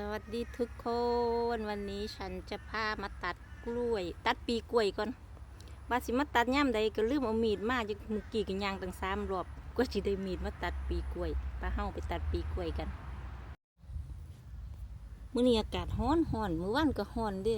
สวัสดีทุกคนวันนี้ฉันจะพามาตัดกล้วย ตัดปีกล้วยก่อนบาสิมาตัดย่ำใดก็ลืมเอามีดมาจากมุกี้กันยางตั้งสามรอบก็จะได้มีดมาตัดปีกล้วยปาเฮาไปตัดปีกล้วยกันมื้อนี้อากาศร้อนร้อนมื้อวันก็ร้อนเด้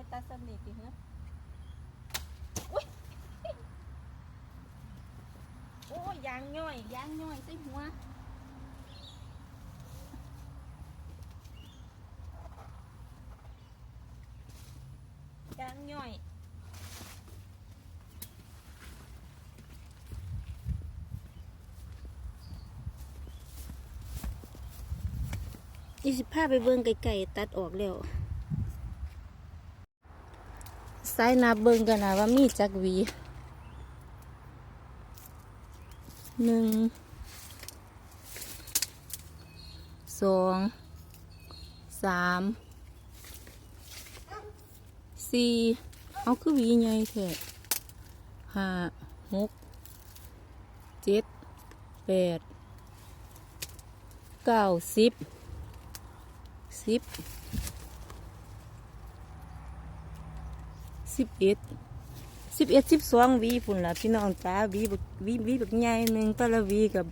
ได้ตัดซ้ำนี่ติฮะอุ้ยโอ้ยยางย่อยยางย่อยใส่หัวยางย่อยยี่สิบห้าไปเบิ่งไก่ๆตัดออกแล้ว สายนับเบิ่งกันนะว่ามีจักวีหนึ่งสองสามสี่เอาคือวีใหญ่แท้ห้าหกเจ็ดแปดเก้าสิบสิบ สิบเอ็ดสิบเอ็ดสิบสองวีพุ่นล่ะพี่น้องจ้าวีบวีวีบักใหญ่หนึ่งต่ละวีกับ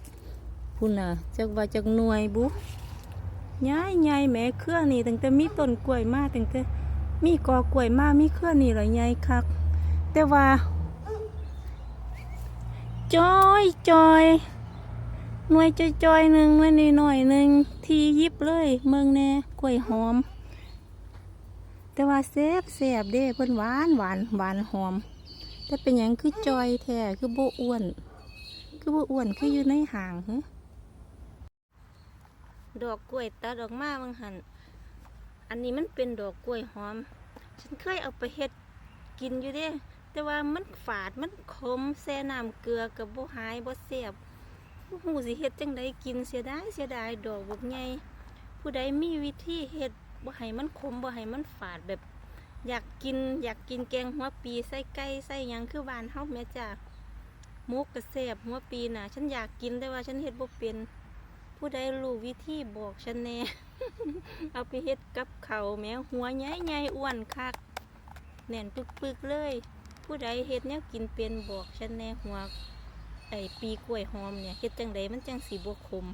พุ่นน่ะจักว่าจักหน่วยบุใหญ่ใหญ่แม่เครื่องนี่ตั้งแต่มีต้นกล้วยมาตั้งแต่มีกอกล้วยมามีเครื่องนี่ละใหญ่คัก แต่ว่าจอยจอยหน่วยจอยจอยหนึ่งหน่วยน้อยหนึ่งทียิบเลยเมืองแน่กล้วยหอม แต่ว่าแซ่บแซ่บเด้เพิ่นหวานหวานหวานหอม แต่เป็นหยังคือจอยแท้คือโบอ้วน คือโบอ้วนคืออยู่ในห่างหึดอกกล้วยตัดออกมาบางหันอันนี้มันเป็นดอกกล้วยหอม ฉันเคยเอาไปเฮ็ดกินอยู่เด้ แต่ว่ามันฝาดมันขมแซ่น้ำเกลือกับโบหายโบ่แซ่บบ่ฮู้สิเฮ็ดจังไดกินเสียดายเสียดายดอกบกใหญ่ผู้ใดมีวิธีเฮ็ด บ่ให้มันขมบ่ให้มันฝาดแบบ อยากกินอยากกินแกงหัวปีใส่ไก่ใส่ยังคือบ้านเฮาแม่จ้ามุกกระแสบหัวปีน่ะ ฉันอยากกินแต่ว่าฉันเฮ็ดบ่เป็น ผู้ใดรู้วิธีบอกฉันแน่เอาไปเฮ็ดกับเขาแม้หัวใหญ่ๆอ้วนคักแน่นปึกๆเลย ผู้ใดเฮ็ดแนวกินเป็นบอกฉันแน่หัวไอปีกล้วยหอมเนี่ยเฮ็ดจังไดมันจังสิบ่ขม